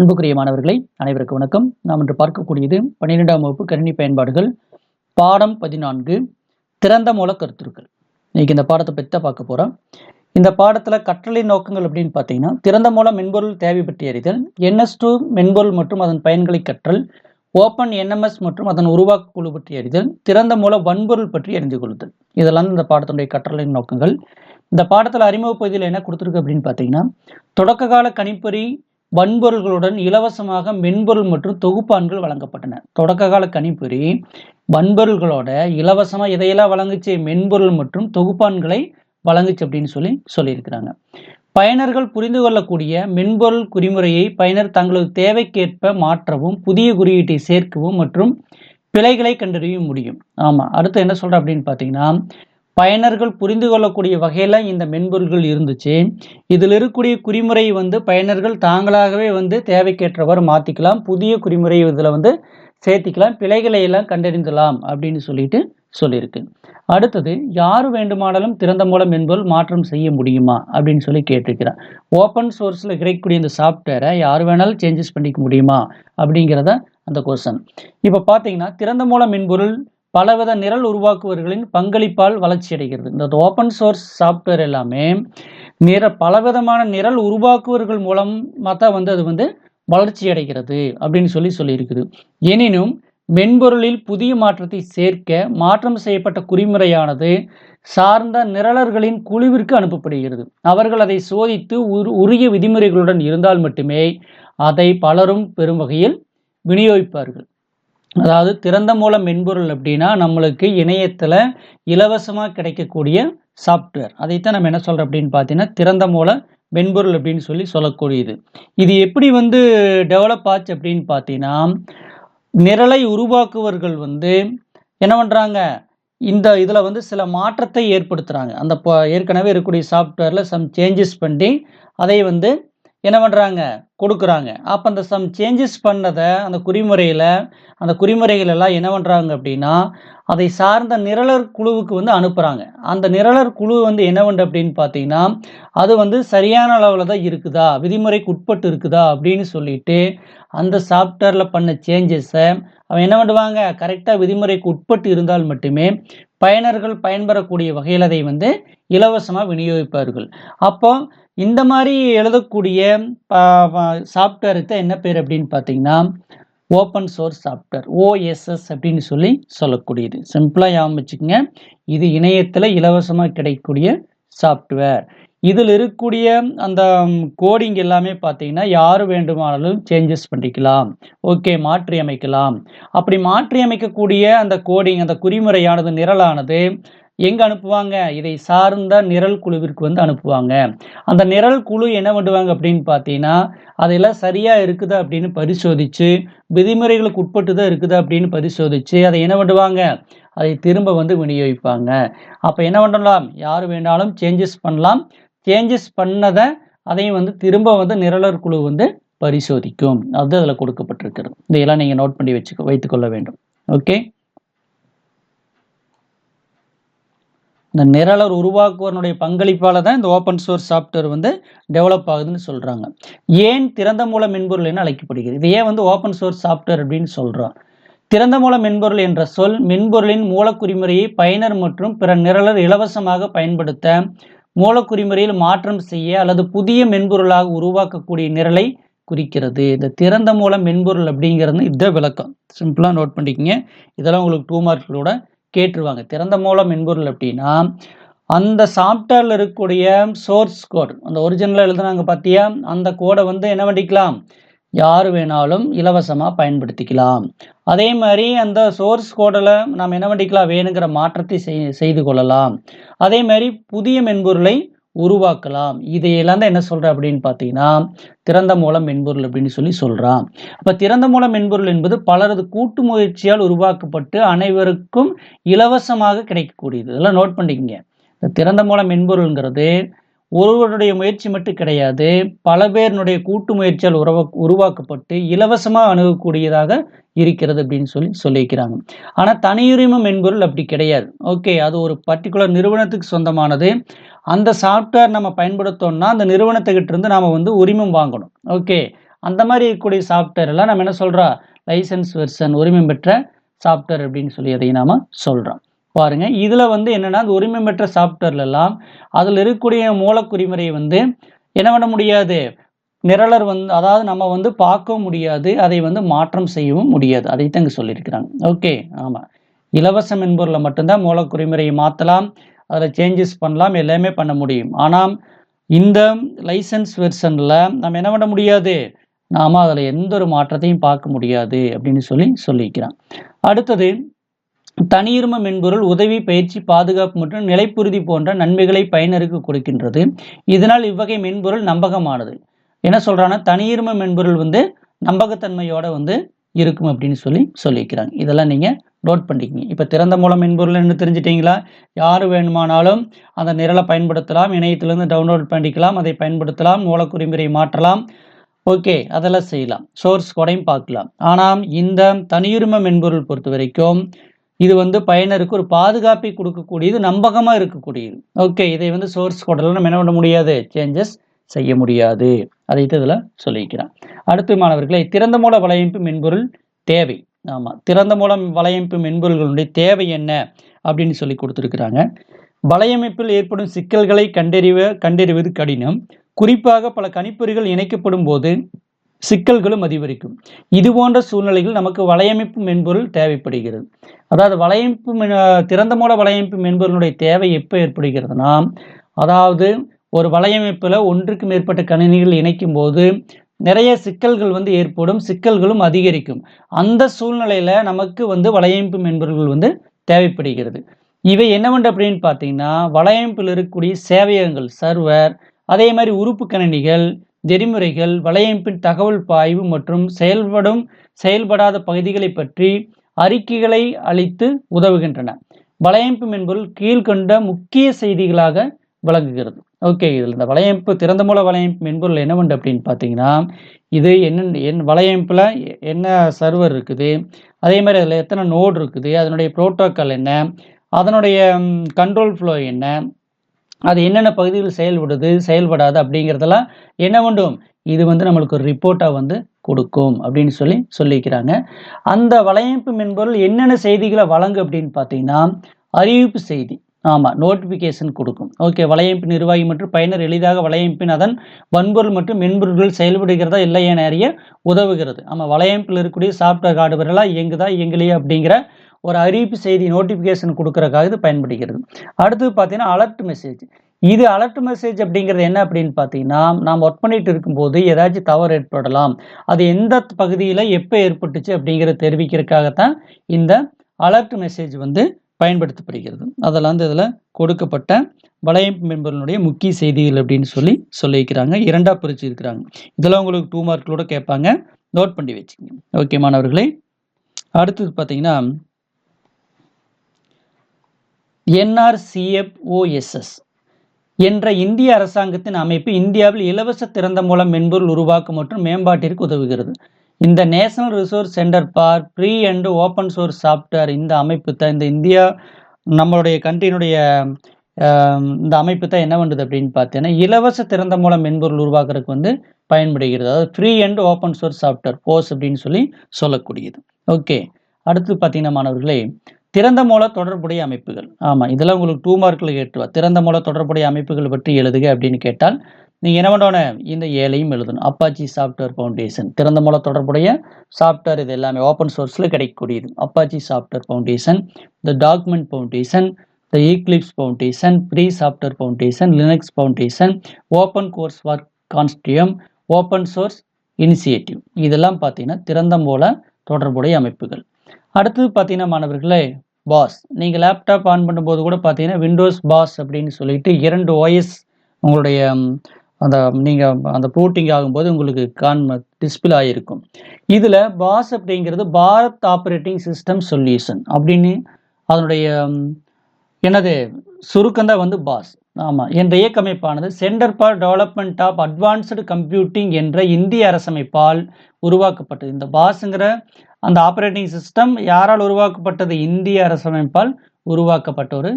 அன்புக்குரிய மாணவர்களை அனைவருக்கு வணக்கம். நாம் இன்று பார்க்கக்கூடியது பன்னிரெண்டாம் வகுப்பு கணினி பயன்பாடுகள் பாடம் பதினான்கு திறந்த மூல கருத்துருக்கள். இன்னைக்கு இந்த பாடத்தை பற்றி தான் பார்க்க போகிறோம் இந்த பாடத்தில் கற்றலை நோக்கங்கள் அப்படின்னு பார்த்தீங்கன்னா திறந்த மூல மென்பொருள் தேவை பற்றி அறிதல் என்எஸ் டூ மென்பொருள் மற்றும் அதன் பயன்களை கற்றல் ஓப்பன் என்எம்எஸ் மற்றும் அதன் உருவாக்க குழு பற்றி அறிதல் திறந்த மூல வன்பொருள் பற்றி அறிந்து கொள்ளுதல். இதெல்லாம் இந்த பாடத்தினுடைய கற்றலின் நோக்கங்கள். இந்த பாடத்தில் அறிமுக பகுதியில் என்ன கொடுத்துருக்கு அப்படின்னு பார்த்தீங்கன்னா தொடக்க கால கணிப்பொறி வன்பொருள்களுடன் இலவசமாக மென்பொருள் மற்றும் தொகுப்பான்கள் வழங்கப்பட்டன. தொடக்க கால கணிப்பொறி வன்பொருள்களோட இலவசமாக இதையெல்லாம் வழங்குச்சு? மென்பொருள் மற்றும் தொகுப்பான்களை வழங்குச்சு அப்படின்னு சொல்லி சொல்லியிருக்கிறாங்க. பயனர்கள் புரிந்து கொள்ளக்கூடிய மென்பொருள் குறிமுறையை பயனர் தங்களது தேவைக்கேற்ப மாற்றவும் புதிய குறியீட்டை சேர்க்கவும் மற்றும் பிழைகளை கண்டறிய முடியும். ஆமாம் அடுத்து என்ன சொல்கிறேன் அப்படின்னு பார்த்தீங்கன்னா பயனர்கள் புரிந்து கொள்ளக்கூடிய வகையில் இந்த மென்பொருள்கள் இருந்துச்சு. இதில் இருக்கக்கூடிய குறிமுறை வந்து பயனர்கள் தாங்களாகவே வந்து தேவைக்கேற்றவாறு மாற்றிக்கலாம் புதிய குறிமுறை இதில் வந்து சேர்த்திக்கலாம். பிழைகளை எல்லாம் கண்டறிந்தலாம் அப்படின்னு சொல்லிட்டு சொல்லியிருக்கு. அடுத்தது யார் வேண்டுமானாலும் திறந்த மூலம் மென்பொருள் மாற்றம் செய்ய முடியுமா அப்படின்னு சொல்லி கேட்டிருக்கிறான் ஓப்பன் சோர்ஸில் கிடைக்கக்கூடிய இந்த சாஃப்ட்வேரை யார் வேணாலும் சேஞ்சஸ் பண்ணிக்க முடியுமா அப்படிங்கிறத அந்த கொஸ்டன் இப்போ பார்த்தீங்கன்னா திறந்த மூலம் மென்பொருள் பலவித நிரல் உருவாக்குவர்களின் பங்களிப்பால் வளர்ச்சி அடைகிறது. இந்த ஓப்பன் சோர்ஸ் சாஃப்ட்வேர் எல்லாமே நிற பலவிதமான நிரல் உருவாக்குவர்கள் மூலம் தான் வந்து அது வந்து வளர்ச்சி அடைகிறது அப்படின்னு சொல்லி சொல்லியிருக்குது. எனினும் மென்பொருளில் புதிய மாற்றத்தை சேர்க்க மாற்றம் செய்யப்பட்ட குறிமுறையானது சார்ந்த நிரலர்களின் குழுவிற்கு அனுப்பப்படுகிறது. அவர்கள் அதை சோதித்து உரிய விதிமுறைகளுடன் இருந்தால் மட்டுமே அதை பலரும் பெரும் வகையில் விநியோகிப்பார்கள். அதாவது திறந்த மூல மென்பொருள் அப்படின்னா நம்மளுக்கு இணையத்தில் இலவசமாக கிடைக்கக்கூடிய சாஃப்ட்வேர் அதைத்தான் நம்ம என்ன சொல்கிறோம் அப்படின்னு பார்த்தீங்கன்னா திறந்த மூல மென்பொருள் அப்படின்னு சொல்லி சொல்லக்கூடியது. இது எப்படி வந்து டெவலப் ஆச்சு அப்படின்னு பார்த்தீங்கன்னா நிரலை உருவாக்குவர்கள் வந்து என்ன பண்ணுறாங்க இந்த இதில் வந்து சில மாற்றத்தை ஏற்படுத்துகிறாங்க அந்த ஏற்கனவே இருக்கக்கூடிய சாஃப்ட்வேரில் சம் சேஞ்சஸ் பண்ணி அதை வந்து என்ன பண்ணுறாங்க கொடுக்குறாங்க. அப்போ அந்த சம் சேஞ்சஸ் பண்ணதை அந்த குறிமுறையில் அந்த குறிமுறைகள் எல்லாம் என்ன பண்ணுறாங்க அப்படின்னா அதை சார்ந்த நிரலர் குழுவுக்கு வந்து அனுப்புகிறாங்க அந்த நிரலர் குழு வந்து என்ன பண்ணு அப்படின்னு பார்த்தீங்கன்னா அது வந்து சரியான அளவில் தான் இருக்குதா? விதிமுறைக்கு உட்பட்டு இருக்குதா? அப்படின்னு சொல்லிட்டு அந்த சாஃப்ட்வேரில் பண்ண சேஞ்சஸை அவன் என்ன பண்ணுவாங்க? கரெக்டாக விதிமுறைக்கு உட்பட்டு இருந்தால் மட்டுமே பயனர்கள் பயன்பெறக்கூடிய வகையில் அதை வந்து இலவசமாக விநியோகிப்பார்கள். அப்போ இந்த மாதிரி எழுதக்கூடிய சாஃப்ட்வேருக்கு என்ன பேர் அப்படின்னு பார்த்தீங்கன்னா ஓப்பன் சோர்ஸ் சாஃப்ட்வேர் ஓஎஸ்எஸ் அப்படின்னு சொல்லி சொல்லக்கூடியது. சிம்பிளாக ஞாபகம் வச்சுக்கோங்க. இது இணையத்தில் இலவசமாக கிடைக்கக்கூடிய சாஃப்ட்வேர் இதில் இருக்கக்கூடிய அந்த கோடிங் எல்லாமே பார்த்தீங்கன்னா யார் வேண்டுமானாலும் சேஞ்சஸ் பண்ணிக்கலாம். ஓகே மாற்றி அமைக்கலாம் அப்படி மாற்றி அமைக்கக்கூடிய அந்த கோடிங் அந்த குறிமுறையானது நிரலானது எங்கே அனுப்புவாங்க? இதை சார்ந்த நிரல் குழுவிற்கு வந்து அனுப்புவாங்க. அந்த நிரல் குழு என்ன பண்ணுவாங்க அப்படின்னு பார்த்தீங்கன்னா அதையெல்லாம் சரியாக இருக்குதா அப்படின்னு பரிசோதித்து விதிமுறைகளுக்கு உட்பட்டு தான் இருக்குதா அப்படின்னு பரிசோதித்து அதை என்ன பண்ணுவாங்க? அதை திரும்ப வந்து விநியோகிப்பாங்க. அப்போ என்ன பண்ணலாம்? யார் வேணாலும் சேஞ்சஸ் பண்ணலாம். சேஞ்சஸ் பண்ணதை அதையும் வந்து திரும்ப வந்து நிரலர் குழு வந்து பரிசோதிக்கும். அது அதில் கொடுக்கப்பட்டிருக்கிறது. இதையெல்லாம் நீங்கள் நோட் பண்ணி வச்சு வைத்துக்கொள்ள வேண்டும். ஓகே இந்த நிரலர் உருவாக்குவனுடைய பங்களிப்பால் தான் இந்த ஓப்பன் சோர்ஸ் சாஃப்ட்வேர் வந்து டெவலப் ஆகுதுன்னு சொல்கிறாங்க ஏன் திறந்த மூல மென்பொருள் என அழைக்கப்படுகிறது? இது ஏன் வந்து ஓப்பன் சோர்ஸ் சாஃப்ட்வேர் அப்படின்னு சொல்கிறோம் திறந்த மூல மென்பொருள் என்ற சொல் மென்பொருளின் மூலக்குறிமுறையை பயனர் மற்றும் பிற நிரலர் இலவசமாக பயன்படுத்த மூலக்குறிமுறையில் மாற்றம் செய்ய அல்லது புதிய மென்பொருளாக உருவாக்கக்கூடிய நிரலை குறிக்கிறது. இந்த திறந்த மூல மென்பொருள் அப்படிங்கிறது இதை விளக்கம். சிம்பிளாக நோட் பண்ணிக்கோங்க. இதெல்லாம் உங்களுக்கு டூ மார்க்களோட கேட்டுருவாங்க. திறந்த மூலம் மென்பொருள் அப்படின்னா அந்த சாஃப்ட்வேரில் இருக்கக்கூடிய சோர்ஸ் கோட் அந்த ஒரிஜினலாக எழுதுனாங்க பார்த்தியா அந்த கோடை வந்து என்ன பண்ணிக்கலாம்? யார் வேணாலும் இலவசமாக பயன்படுத்திக்கலாம். அதே மாதிரி அந்த சோர்ஸ் கோடில் நாம் என்ன பண்ணிக்கலாம்? வேணுங்கிற மாற்றத்தை செய்து கொள்ளலாம். அதே மாதிரி புதிய மென்பொருளை உருவாக்கலாம். இதையெல்லாம் தான் என்ன சொல்கிறேன் அப்படின்னு பார்த்தீங்கன்னா திறந்த மூலம் மென்பொருள் அப்படின்னு சொல்லி சொல்கிறான் அப்போ திறந்த மூலம் மென்பொருள் என்பது பலரது கூட்டு முயற்சியால் உருவாக்கப்பட்டு அனைவருக்கும் இலவசமாக கிடைக்கக்கூடியது. இதெல்லாம் நோட் பண்ணிக்கங்க. இந்த திறந்த மூலம் மென்பொருள்ங்கிறது ஒருவருடைய முயற்சி மட்டும் கிடையாது பல பேருனுடைய கூட்டு முயற்சியால் உருவா உருவாக்கப்பட்டு இலவசமாக அணுகக்கூடியதாக இருக்கிறது அப்படின்னு சொல்லி சொல்லியிருக்கிறாங்க. ஆனால் தனியுரிமம் மென்பொருள் அப்படி கிடையாது. ஓகே அது ஒரு பர்டிகுலர் நிறுவனத்துக்கு சொந்தமானது. அந்த சாஃப்ட்வேர் நம்ம பயன்படுத்தோம்னா அந்த நிறுவனத்துக்கிட்ட இருந்து நாம் வந்து உரிமம் வாங்கணும். ஓகே அந்த மாதிரி இருக்கக்கூடிய சாஃப்ட்வேர் எல்லாம் நம்ம என்ன சொல்கிறோம் லைசன்ஸ் வெர்சன் உரிமம் பெற்ற சாஃப்ட்வேர் அப்படின்னு சொல்லி அதை நாம் சொல்கிறோம் பாருங்க. இதில் வந்து என்னென்னா அந்த உரிமை பெற்ற சாஃப்ட்வேர்லாம் அதில் இருக்கக்கூடிய மூலக்குறிமுறையை வந்து என்ன பண்ண முடியாது? நிரலர் வந்து அதாவது நம்ம வந்து பார்க்கவும் முடியாது அதை வந்து மாற்றம் செய்யவும் முடியாது. அதைத்தான் இங்கே சொல்லியிருக்கிறாங்க. ஓகே ஆமாம் இலவசம் மென்பொருளை மட்டும்தான் மூலக்குறிமுறையை மாற்றலாம் அதில் சேஞ்சஸ் பண்ணலாம் எல்லாமே பண்ண முடியும். ஆனால் இந்த லைசன்ஸ் வெர்ஷனில் நம்ம என்ன பண்ண முடியாது? நாம் அதில் எந்த ஒரு மாற்றத்தையும் பார்க்க முடியாது அப்படின்னு சொல்லி சொல்லியிருக்கிறான் அடுத்தது தனியுரிம மென்பொருள் உதவி பயிற்சி பாதுகாப்பு மற்றும் நிலைப்புறுதி போன்ற நன்மைகளை பயனருக்கு கொடுக்கின்றது. இதனால் இவ்வகை மென்பொருள் நம்பகமானது. என்ன சொல்கிறான்னா தனியுரிம மென்பொருள் வந்து நம்பகத்தன்மையோட வந்து இருக்கும் அப்படின்னு சொல்லி சொல்லியிருக்கிறாங்க. இதெல்லாம் நீங்கள் நோட் பண்ணிக்கிங்க. இப்போ திறந்த மூலம் மென்பொருள் என்ன தெரிஞ்சிட்டிங்களா? யார் வேணுமானாலும் அந்த நிரலை பயன்படுத்தலாம். இணையத்திலேருந்து டவுன்லோட் பண்ணிக்கலாம். அதை பயன்படுத்தலாம். மூலக்குறிமுறை மாற்றலாம். ஓகே அதெல்லாம் செய்யலாம். சோர்ஸ் கொடையும் பார்க்கலாம். ஆனால் இந்த தனியுரிம மென்பொருள் பொறுத்த வரைக்கும் இது வந்து பயனருக்கு ஒரு பாதுகாப்பை கொடுக்கக்கூடியது நம்பகமாக இருக்கக்கூடியது. ஓகே இதை வந்து சோர்ஸ் கோடெல்லாம் நம்ம என்ன பண்ண முடியாது? சேஞ்சஸ் செய்ய முடியாது. அதை இதில் சொல்லிக்கிறேன் அடுத்து மாணவர்களை திறந்த மூல வலையமைப்பு மென்பொருள் தேவை. ஆமாம் திறந்த மூலம் வலையமைப்பு மென்பொருள்களுடைய தேவை என்ன? அப்படின்னு சொல்லி கொடுத்துருக்குறாங்க. வலையமைப்பில் ஏற்படும் சிக்கல்களை கண்டறிவ கண்டறிவது கடினம். குறிப்பாக பல கணிப்பொறிகள் இணைக்கப்படும் போது சிக்கல்களும் அதிகரிக்கும். இது போன்ற சூழ்நிலைகள் நமக்கு வலையமைப்பு மென்பொருள் தேவைப்படுகிறது. அதாவது வலையமைப்பு திறந்த மூல வலையமைப்பு மென்பொருளுடைய தேவை எப்போ ஏற்படுகிறதுனா அதாவது ஒரு வலையமைப்பில் ஒன்றுக்கு மேற்பட்ட கணினிகள் இணைக்கும் போது நிறைய சிக்கல்கள் வந்து ஏற்படும் சிக்கல்களும் அதிகரிக்கும். அந்த சூழ்நிலையில் நமக்கு வந்து வலையமைப்பு மென்பொருள்கள் வந்து தேவைப்படுகிறது. இவை என்னவென்று அப்படின்னு பார்த்தீங்கன்னா வலையமைப்பில் இருக்கக்கூடிய சேவையகங்கள் சர்வர் அதே மாதிரி உறுப்பு கணினிகள் நெறிமுறைகள் வலையமைப்பின் தகவல் பாய்வு மற்றும் செயல்படும் செயல்படாத பகுதிகளை பற்றி அறிக்கைகளை அளித்து உதவுகின்றன. வலையமைப்பு மென்பொருள் கீழ்கண்ட முக்கிய செய்திகளாக விளங்குகிறது. ஓகே இதில் இந்த வலையமைப்பு திறந்த மூல வலையமைப்பு மென்பொருள் என்னவென்று அப்படின்னு பார்த்தீங்கன்னா இது என்ன என் வலையமைப்பில் என்ன சர்வர் இருக்குது அதே மாதிரி அதில் எத்தனை நோடு இருக்குது அதனுடைய ப்ரோட்டோக்கால் என்ன அதனுடைய கண்ட்ரோல் ஃப்ளோ என்ன அது என்னென்ன பகுதிகள் செயல்படுது செயல்படாது அப்படிங்கிறதெல்லாம் என்ன வேண்டும்? இது வந்து நம்மளுக்கு ஒரு ரிப்போர்ட்டாக வந்து கொடுக்கும் அப்படின்னு சொல்லி சொல்லிக்கிறாங்க அந்த வலையமைப்பு மென்பொருள் என்னென்ன செய்திகளை வழங்கு அப்படின்னு பார்த்தீங்கன்னா அறிவிப்பு செய்தி. ஆமாம் நோட்டிஃபிகேஷன் கொடுக்கும். ஓகே வலையமைப்பு நிர்வாகி மற்றும் பயனர் எளிதாக வலையமைப்பின் அதன் வன்பொருள் மற்றும் மென்பொருள்கள் செயல்படுகிறதா இல்லையா அறிய உதவுகிறது. ஆமாம் வலையமைப்பில் இருக்கக்கூடிய சாஃப்ட்வேர் ஹார்ட்வேர்லாம் இயங்குதா இயங்கலையா அப்படிங்கிற ஒரு அறிவிப்பு செய்தி நோட்டிஃபிகேஷன் கொடுக்குறக்காக இது பயன்படுகிறது. அடுத்தது பார்த்தீங்கன்னா அலர்ட் மெசேஜ் இது அலர்ட் மெசேஜ் அப்படிங்கிறது என்ன அப்படின்னு பார்த்தீங்கன்னா நாம் ஒர்க் பண்ணிட்டு இருக்கும்போது ஏதாச்சும் தவறு ஏற்படலாம். அது எந்த பகுதியில் எப்போ ஏற்பட்டுச்சு அப்படிங்கிறத தெரிவிக்கிறதுக்காகத்தான் இந்த அலர்ட் மெசேஜ் வந்து பயன்படுத்தப்படுகிறது. அதெல்லாம் வந்து இதில் கொடுக்கப்பட்ட வலையமைப்பு மென்பொருளுடைய முக்கிய செய்திகள் அப்படின்னு சொல்லி சொல்லியிருக்கிறாங்க. இரண்டாக பிரித்து இருக்கிறாங்க. இதெல்லாம் உங்களுக்கு டூ மார்க்களோட கேட்பாங்க. நோட் பண்ணி வச்சுக்கோங்க. ஓகே மாணவர்களே. அடுத்தது பார்த்தீங்கன்னா என்ஆர்சிஎஃப்ஓஎஸ்எஸ் என்ற இந்திய அரசாங்கத்தின் அமைப்பு இந்தியாவில் இலவச திறந்த மூலம் மென்பொருள் உருவாக்கம் மற்றும் மேம்பாட்டிற்கு உதவுகிறது. இந்த national resource centre for free and open source software இந்த அமைப்பு தான். இந்த இந்தியா நம்மளுடைய கண்ட்ரியினுடைய இந்த அமைப்பு தான் என்ன பண்ணுது அப்படின்னு பார்த்தீங்கன்னா இலவச திறந்த மூலம் மென்பொருள் உருவாக்குறதுக்கு வந்து பயன்படுகிறது. அதாவது free and open source software FOSS அப்படின்னு சொல்லி சொல்லக்கூடியது. ஓகே. அடுத்து பார்த்தீங்கன்னா மாணவர்களே திறந்த மூல தொடர்புடைய அமைப்புகள். ஆமாம் இதெல்லாம் உங்களுக்கு டூ மார்க்கில் கேட்டுவா திறந்த மூல தொடர்புடைய அமைப்புகள் பற்றி எழுதுக அப்படின்னு கேட்டால் நீங்கள் என்ன பண்ணணும்? இந்த ஏழையும் எழுதணும். அப்பாச்சி சாஃப்ட்வேர் ஃபவுண்டேஷன் திறந்த மூல தொடர்புடைய சாஃப்ட்வேர் இது எல்லாமே ஓப்பன் சோர்ஸில் கிடைக்கக்கூடியது. Apache software foundation the document foundation the Eclipse foundation free software foundation Linux foundation open course ware consortium open source initiative இதெல்லாம் பார்த்தீங்கன்னா திறந்த மூல தொடர்புடைய அமைப்புகள். அடுத்தது பார்த்தீங்கன்னா மாணவர்களே பாஸ் நீங்கள் லேப்டாப் ஆன் பண்ணும்போது கூட பார்த்தீங்கன்னா விண்டோஸ் பாஸ் அப்படின்னு சொல்லிட்டு இரண்டு ஓஎஸ் உங்களுடைய அந்த நீங்கள் அந்த பூட்டிங் ஆகும்போது உங்களுக்கு கான் டிஸ்பிளே ஆகிருக்கும் இதில் பாஸ் அப்படிங்கிறது பாரத் ஆப்ரேட்டிங் சிஸ்டம் சொல்யூஷன் அப்படின்னு அதனுடைய என்னது? சுருக்கந்தான் வந்து பாஸ் ஆமாம் என்ற இயக்கமைப்பானது centre for development of advanced computing என்ற இந்திய அரசமைப்பால் உருவாக்கப்பட்டது. இந்த பாஸுங்கிற அந்த ஆப்ரேட்டிங் சிஸ்டம் யாரால் உருவாக்கப்பட்டது இந்திய அரசமைப்பால் உருவாக்கப்பட்ட ஒரு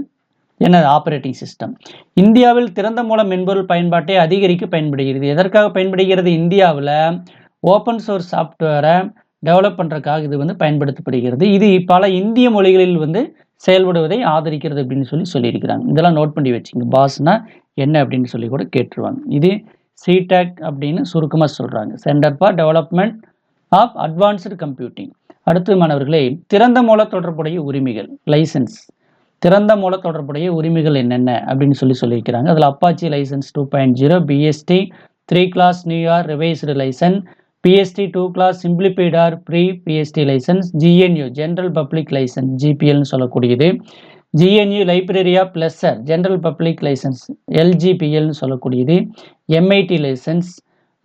என்னது ஆப்ரேட்டிங் சிஸ்டம் இந்தியாவில் திறந்த மூலம் மென்பொருள் பயன்பாட்டை அதிகரிக்க பயன்படுகிறது எதற்காக பயன்படுகிறது இந்தியாவில் ஓப்பன் சோர்ஸ் சாஃப்ட்வேரை டெவலப் பண்ணுறதுக்காக இது வந்து பயன்படுத்தப்படுகிறது இது பல இந்திய மொழிகளில் வந்து செயல்படுவதை ஆதரிக்கிறது அப்படின்னு சொல்லி சொல்லியிருக்கிறாங்க இதெல்லாம் நோட் பண்ணி வச்சுங்க பாஸ்னா என்ன அப்படின்னு சொல்லி கூட கேட்டுருவாங்க இது சிடெக் அப்படின்னு சுருக்கமாக சொல்கிறாங்க centre for development of advanced computing அடுத்து மாணவர்களே திறந்த மூல தொடர்புடைய உரிமைகள் லைசன்ஸ் திறந்த மூல தொடர்புடைய உரிமைகள் என்னென்ன அப்படின்னு சொல்லி சொல்லியிருக்கிறாங்க. அதில் Apache license two point zero BSD three clause new or revised license BSD two clause simplified or free BSD license GNU general public license ஜிபிஎல்னு சொல்லக்கூடியது. GNU library of lesser general public license எல்ஜிபிஎல்னு சொல்லக்கூடியது. MIT license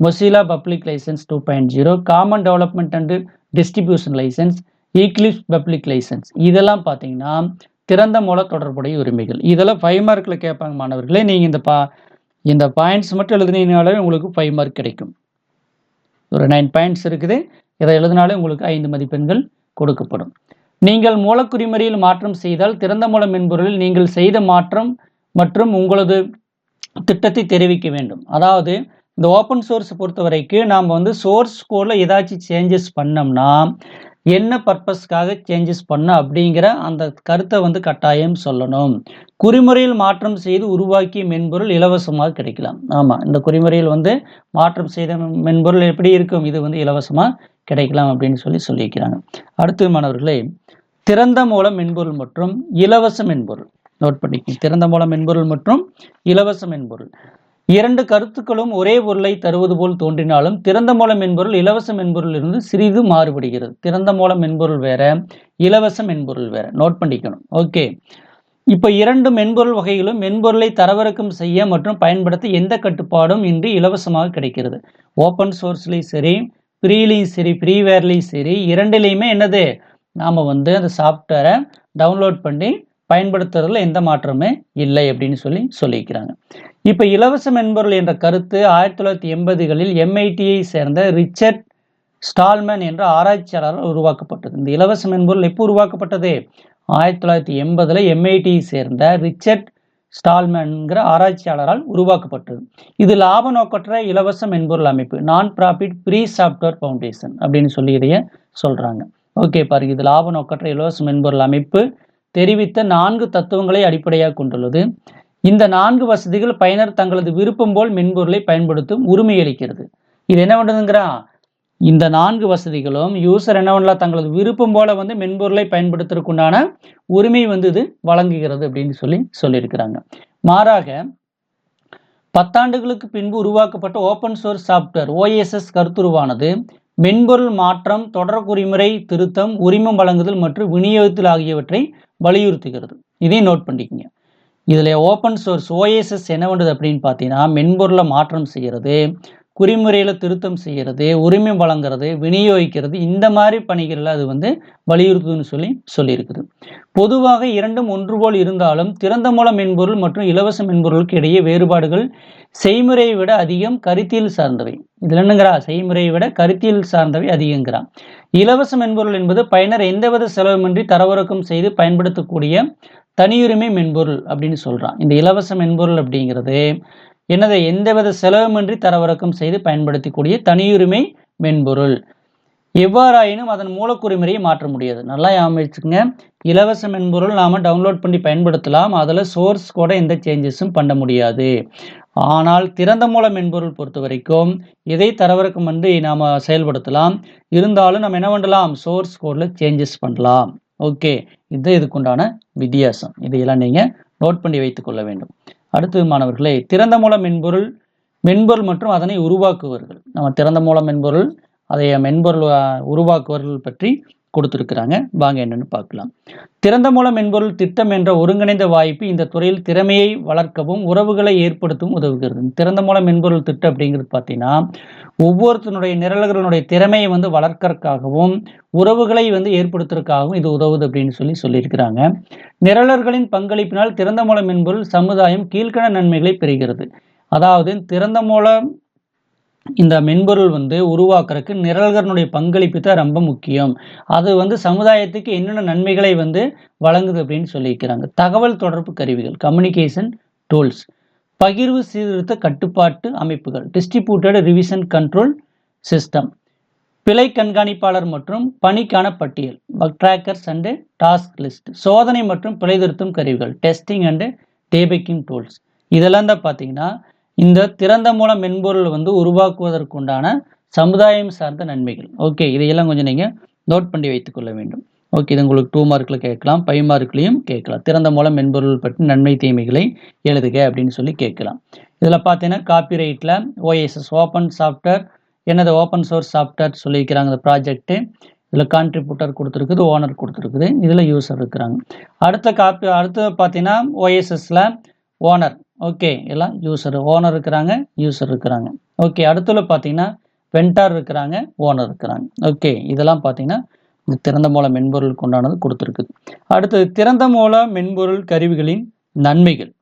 Mozilla public license two point zero common development and distribution license Eclipse public license இதெல்லாம் பார்த்தீங்கன்னா திறந்த மூல தொடர்புடைய உரிமைகள். இதெல்லாம் five மார்க்கில் கேட்பாங்க மாணவர்களே நீங்கள் இந்த பா இந்த பாயிண்ட்ஸ் மட்டும் எழுதுனீங்கனாலே உங்களுக்கு ஃபைவ் மார்க் கிடைக்கும். ஒரு நைன் பாயிண்ட்ஸ் இருக்குது. இதை எழுதினாலே உங்களுக்கு ஐந்து மதிப்பெண்கள் கொடுக்கப்படும். நீங்கள் மூலக்குறிமுறையில் மாற்றம் செய்தால் திறந்த மூல மென்பொருளில் நீங்கள் செய்த மாற்றம் மற்றும் உங்களது திட்டத்தை தெரிவிக்க வேண்டும். அதாவது இந்த ஓப்பன் சோர்ஸ் பொறுத்த வரைக்கும் நாம் வந்து சோர்ஸ் கோடில் ஏதாச்சும் சேஞ்சஸ் பண்ணோம்னா என்ன பர்பஸ்க்காக சேஞ்சஸ் பண்ண அப்படிங்கிற அந்த கருத்தை வந்து கட்டாயம் சொல்லணும். குறிமுறையில் மாற்றம் செய்து உருவாக்கிய மென்பொருள் இலவசமாக கிடைக்கலாம். ஆமாம் இந்த குறிமுறையில் வந்து மாற்றம் செய்த மென்பொருள் எப்படி இருக்கும்? இது வந்து இலவசமாக கிடைக்கலாம் அப்படின்னு சொல்லி சொல்லியிருக்கிறாங்க. அடுத்து மாணவர்களே திறந்த மூலம் மென்பொருள் மற்றும் இலவச மென்பொருள். நோட் பண்ணிக்க திறந்த மூலம் மென்பொருள் மற்றும் இலவச மென்பொருள். இரண்டு கருத்துக்களும் ஒரே பொருளை தருவது போல் தோன்றினாலும் திறந்த மூல மென்பொருள் இலவச மென்பொருள் இருந்து சிறிது மாறுபடுகிறது. திறந்த மூல மென்பொருள் வேற இலவச மென்பொருள் வேற. நோட் பண்ணிக்கணும். ஓகே இப்போ இரண்டு மென்பொருள் வகைகளும் மென்பொருளை தரவிறக்கம் செய்ய மற்றும் பயன்படுத்த எந்த கட்டுப்பாடும் இன்றி இலவசமாக கிடைக்கிறது. ஓப்பன் சோர்ஸ்லேயும் சரி ஃப்ரீலையும் சரி ஃப்ரீவேர்லேயும் சரி இரண்டுலேயுமே என்னது? நாம் வந்து அந்த சாஃப்ட்வேரை டவுன்லோட் பண்ணி பயன்படுத்துறதுல எந்த மாற்றமே இல்லை அப்படின்னு சொல்லி சொல்லிக்கிறாங்க இப்போ இலவச மென்பொருள் என்ற கருத்து ஆயிரத்தி தொள்ளாயிரத்தி எண்பதுகளில் எம்ஐடியை சேர்ந்த ரிச்சர்ட் ஸ்டால்மேன் என்ற ஆராய்ச்சியாளரால் உருவாக்கப்பட்டது. இந்த இலவச மென்பொருள் எப்போ உருவாக்கப்பட்டது? ஆயிரத்தி தொள்ளாயிரத்தி எண்பதுல எம்ஐடியை சேர்ந்த ரிச்சர்ட் ஸ்டால்மேன்கிற ஆராய்ச்சியாளரால் உருவாக்கப்பட்டது. இது லாப நோக்கற்ற இலவச மென்பொருள் அமைப்பு நான் ப்ராஃபிட் ஃப்ரீ சாஃப்ட்வேர் ஃபவுண்டேஷன் அப்படின்னு சொல்லி இதைய சொல்கிறாங்க ஓகே பாருங்க. இது லாப நோக்கற்ற இலவச மென்பொருள் அமைப்பு தெரிவித்த நான்கு தத்துவங்களை அடிப்படையாக கொண்டுள்ளது. இந்த நான்கு வசதிகள் பயனர் தங்களது விருப்பம் போல் மென்பொருளை பயன்படுத்தும் உரிமை அளிக்கிறது. இது என்ன பண்ணுதுங்கிறா இந்த நான்கு வசதிகளும் யூசர் என்ன பண்ணலாம் தங்களது விருப்பம் போல வந்து மென்பொருளை பயன்படுத்துறதுக்குண்டான உரிமை வந்து இது வழங்குகிறது அப்படின்னு சொல்லி சொல்லியிருக்கிறாங்க. மாறாக பத்தாண்டுகளுக்கு பின்பு உருவாக்கப்பட்ட ஓப்பன் சோர்ஸ் சாஃப்ட்வேர் ஓஎஸ்எஸ் கருத்துருவானது மென்பொருள் மாற்றம் தொடர்குறிமுறை திருத்தம் உரிமம் வழங்குதல் மற்றும் விநியோகத்தில் ஆகியவற்றை வலியுறுத்துகிறது. இதையும் நோட் பண்ணிக்கங்க. இதில் ஓப்பன் சோர்ஸ் ஓஎஸ்எஸ் என்ன பண்ணுது அப்படின்னு பார்த்தீங்கன்னா மென்பொருளை மாற்றம் செய்கிறது குறிமுறையில் திருத்தம் செய்கிறது உரிமை வழங்குறது விநியோகிக்கிறது இந்த மாதிரி பணிகளில் அது வந்து வலியுறுத்துதுன்னு சொல்லி சொல்லியிருக்குது. பொதுவாக இரண்டும் ஒன்று போல் இருந்தாலும் திறந்த மூல மென்பொருள் மற்றும் இலவச மென்பொருளுக்கு இடையே வேறுபாடுகள் செய்முறையை விட அதிகம் கருத்தியல் சார்ந்தவை. இதில் என்னங்கிறா? செய்முறையை விட கருத்தியல் சார்ந்தவை அதிகங்கிறா. இலவச மென்பொருள் என்பது பயனர் எந்தவித செலவுமின்றி தரவிறக்கம் செய்து பயன்படுத்தக்கூடிய தனியுரிமை மென்பொருள் அப்படின்னு சொல்கிறான் இந்த இலவச மென்பொருள் அப்படிங்கிறது என்னது? எந்தவித செலவுமின்றி தரவிறக்கம் செய்து பயன்படுத்தக்கூடிய தனியுரிமை மென்பொருள். எவ்வாறாயினும் அதன் மூலக்குறிமுறையை மாற்ற முடியாது. நல்லா அமைச்சுங்க இலவச மென்பொருள் நாம் டவுன்லோட் பண்ணி பயன்படுத்தலாம். அதில் சோர்ஸ் கூட எந்த சேஞ்சஸும் பண்ண முடியாது. ஆனால் திறந்த மூல மென்பொருள் பொறுத்த வரைக்கும் இதை தரவிறக்கம் வந்து நாம் செயல்படுத்தலாம்? இருந்தாலும் நம்ம என்ன பண்ணலாம்? சோர்ஸ் கோடில் சேஞ்சஸ் பண்ணலாம். ஓகே இது இதுக்குண்டான வித்தியாசம். இதையெல்லாம் நீங்கள் நோட் பண்ணி வைத்துக்கொள்ள வேண்டும். அடுத்து மாணவர்களே திறந்த மூல மென்பொருள் மென்பொருள் மற்றும் அதனை உருவாக்குவர்கள். நம்ம திறந்த மூல மென்பொருள் அதை மென்பொருள் அஹ், உருவாக்குவர்கள் பற்றி கொடுத்துருக்குறாங்க. வாங்க என்னன்னு பார்க்கலாம். திறந்த மூலம் மென்பொருள் திட்டம் என்ற ஒருங்கிணைந்த வாய்ப்பு இந்த துறையில் திறமையை வளர்க்கவும் உறவுகளை ஏற்படுத்தவும் உதவுகிறது. திறந்த மூல மென்பொருள் திட்டம் அப்படிங்கிறது பார்த்தீங்கன்னா ஒவ்வொருத்தனுடைய நிரல்களுடைய திறமையை வந்து வளர்க்கறதுக்காகவும் உறவுகளை வந்து ஏற்படுத்துறதுக்காகவும் இது உதவுது அப்படின்னு சொல்லி சொல்லியிருக்கிறாங்க. நிரலர்களின் பங்களிப்பினால் திறந்த மூலம் மென்பொருள் சமுதாயம் கீழ்கண நன்மைகளை பெறுகிறது. அதாவது திறந்த மூலம் இந்த மென்பொருள் வந்து உருவாக்குறதுக்கு நிரல்களுடைய பங்களிப்பு தான் ரொம்ப முக்கியம். அது வந்து சமுதாயத்துக்கு என்னென்ன நன்மைகளை வந்து வழங்குது அப்படின்னு சொல்லியிருக்கிறாங்க. தகவல் தொடர்பு கருவிகள் கம்யூனிகேஷன் டூல்ஸ் பகிர்வு சீர்திருத்த கட்டுப்பாட்டு அமைப்புகள் டிஸ்ட்ரிபியூட்டட் ரிவிஷன் கண்ட்ரோல் சிஸ்டம் பிழை கண்காணிப்பாளர் மற்றும் பணிக்கான பட்டியல் ட்ராக்கர்ஸ் அண்டு டாஸ்க் லிஸ்ட் சோதனை மற்றும் பிழை திருத்தும் கருவிகள் டெஸ்டிங் அண்டு டேபேக்கிங் டூல்ஸ் இதெல்லாம் தான் பார்த்தீங்கன்னா இந்த திறந்த மூலம் மென்பொருள் வந்து உருவாக்குவதற்குண்டான சமுதாயம் சார்ந்த நன்மைகள். ஓகே இதையெல்லாம் கொஞ்சம் நீங்கள் நோட் பண்ணி வைத்துக்கொள்ள வேண்டும். ஓகே இது உங்களுக்கு டூ மார்க்கில் கேட்கலாம் ஃபைவ் மார்க்லேயும் கேட்கலாம். திறந்த மூலம் மென்பொருள் பற்றி நன்மை தீமைகளை எழுதுக அப்படின்னு சொல்லி கேட்கலாம். இதில் பார்த்தீங்கன்னா காப்பிரைட்டில் ஓஎஸ்எஸ் ஓப்பன் சாஃப்ட்வேர் என்னது ஓப்பன் சோர்ஸ் சாஃப்ட்வேர் சொல்லியிருக்கிறாங்க இந்த ப்ராஜெக்ட்டு இதில் கான்ட்ரிபியூட்டர் கொடுத்துருக்குது ஓனர் கொடுத்துருக்குது. இதில் யூசர் இருக்கிறாங்க. அடுத்த காப்பி அடுத்து பார்த்தீங்கன்னா ஓஎஸ்எஸில் ஓனர் ஓகே எல்லாம் யூசர் ஓனர் இருக்கிறாங்க யூசர் இருக்கிறாங்க. ஓகே அடுத்துல பார்த்தீங்கன்னா வெண்டார் இருக்கிறாங்க ஓனர் இருக்கிறாங்க. ஓகே இதெல்லாம் பார்த்தீங்கன்னா இந்த திறந்த மூல மென்பொருளுக்கு உண்டானது கொடுத்துருக்குது அடுத்தது திறந்த மூல மென்பொருள் கருவிகளின் நன்மைகள்.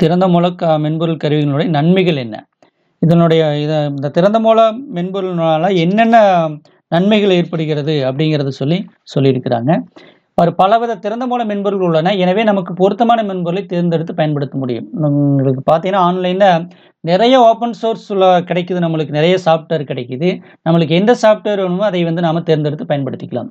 திறந்த மூல க மென்பொருள் கருவிகளுடைய நன்மைகள் என்ன? இதனுடைய இதை இந்த திறந்த மூல மென்பொருள்னால என்னென்ன நன்மைகள் ஏற்படுகிறது அப்படிங்கிறத சொல்லி சொல்லியிருக்கிறாங்க. ஒரு பலவித திறந்த மூல மென்பொருள் உள்ளன. எனவே நமக்கு பொருத்தமான மென்பொருளை தேர்ந்தெடுத்து பயன்படுத்த முடியும். உங்களுக்கு பார்த்தீங்கன்னா ஆன்லைனில் நிறைய ஓப்பன் சோர்ஸில் கிடைக்குது. நம்மளுக்கு நிறைய சாஃப்ட்வேர் கிடைக்குது. நம்மளுக்கு எந்த சாஃப்ட்வேர் வேணுமோ அதை வந்து நாம் தேர்ந்தெடுத்து பயன்படுத்திக்கலாம்.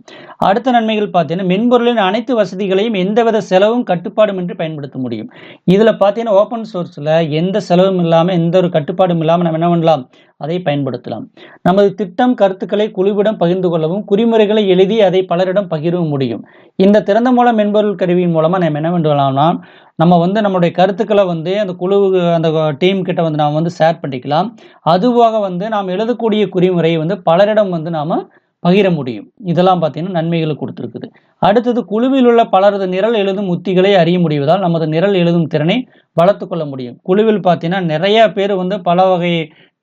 அடுத்த நன்மைகள் பார்த்தீங்கன்னா மென்பொருளின் அனைத்து வசதிகளையும் எந்தவித செலவும் கட்டுப்பாடும் இன்றி பயன்படுத்த முடியும். இதில் பார்த்தீங்கன்னா ஓப்பன் சோர்ஸில் எந்த செலவும் இல்லாமல் எந்த ஒரு கட்டுப்பாடும் இல்லாமல் நம்ம என்ன பண்ணலாம்? அதை பயன்படுத்தலாம். நமது திட்டம் கருத்துக்களை குழுவிடம் பகிர்ந்து கொள்ளவும் குறிமுறைகளை எழுதி அதை பலரிடம் பகிரவும் முடியும். இந்த திறந்த மூலம் மென்பொருள் கருவியின் மூலமாக நம்ம என்ன பண்ணலாம்னா நம்ம வந்து நம்மளுடைய கருத்துக்களை வந்து அந்த குழு அந்த டீம் கிட்ட வந்து நாம் வந்து ஷேர் பண்ணிக்கலாம். அதுபோக வந்து நாம் எழுதக்கூடிய குறிமுறையை வந்து பலரிடம் வந்து நாம் பகிர முடியும். இதெல்லாம் பார்த்தீங்கன்னா நன்மைகளை கொடுத்துருக்குது. அடுத்தது குழுவில் உள்ள பலரது நிரல் எழுதும் உத்திகளை அறிய முடிவதால் நமது நிரல் எழுதும் திறனை வளர்த்து கொள்ள முடியும். குழுவில் பார்த்தீங்கன்னா நிறைய பேர் வந்து பல வகை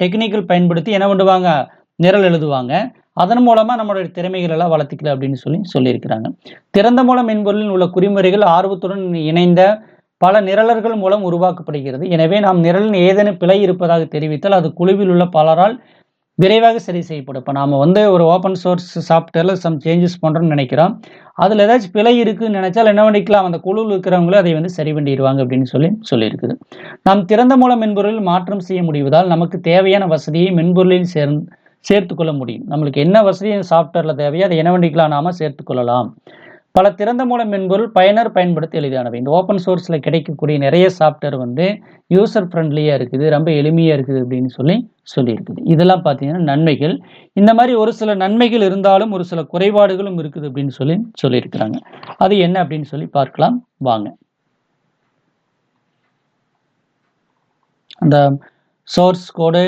டெக்னிக்கல் பயன்படுத்தி என்ன பண்ணுவாங்க? நிரல் எழுதுவாங்க. அதன் மூலமாக நம்மளுடைய திறமைகள் எல்லாம் வளர்த்திக்கல அப்படின்னு சொல்லி சொல்லியிருக்கிறாங்க. திறந்த மூலம் மென்பொருளில் உள்ள குறிமுறைகள் ஆர்வத்துடன் இணைந்த பல நிரலர்கள் மூலம் உருவாக்கப்படுகிறது. எனவே நாம் நிரலின் ஏதேனும் பிழை இருப்பதாக தெரிவித்தால் அது குழுவில் உள்ள பலரால் விரைவாக சரி செய்யப்படும். இப்போ நாம் வந்து ஒரு ஓப்பன் சோர்ஸ் சாஃப்ட்வேரில் சம் சேஞ்சஸ் பண்ணுறோம்னு நினைக்கிறோம். அதில் ஏதாச்சும் பிழை இருக்குதுன்னு நினைச்சால் என்ன பண்ணிக்கலாம்? அந்த குழுவில் இருக்கிறவங்களும் அதை வந்து சரி பண்ணிடுவாங்க அப்படின்னு சொல்லி சொல்லியிருக்குது. நாம் திறந்த மூலம் மென்பொருளில் மாற்றம் செய்ய முடிவதால் நமக்கு தேவையான வசதியை மென்பொருளில் சேர்ந்து சேர்த்து கொள்ள முடியும். நம்மளுக்கு என்ன வசதி சாஃப்ட்வேரில் தேவையோ அதை என்ன பண்ணிக்கலாம்? நாம சேர்த்து கொள்ளலாம் பல திறந்த மூலம் மென்பொருள் பயனர் பயன்படுத்த எளிதானவை. இந்த ஓப்பன் சோர்ஸில் கிடைக்கக்கூடிய நிறைய சாஃப்ட்வேர் வந்து யூசர் ஃப்ரெண்ட்லியாக இருக்குது ரொம்ப எளிமையாக இருக்குது அப்படின்னு சொல்லி சொல்லியிருக்குது. இதெல்லாம் பார்த்தீங்கன்னா நன்மைகள். இந்த மாதிரி ஒரு சில நன்மைகள் இருந்தாலும் ஒரு சில குறைபாடுகளும் இருக்குது அப்படின்னு சொல்லி சொல்லியிருக்கிறாங்க. அது என்ன அப்படின்னு சொல்லி பார்க்கலாம். வாங்க. அந்த source code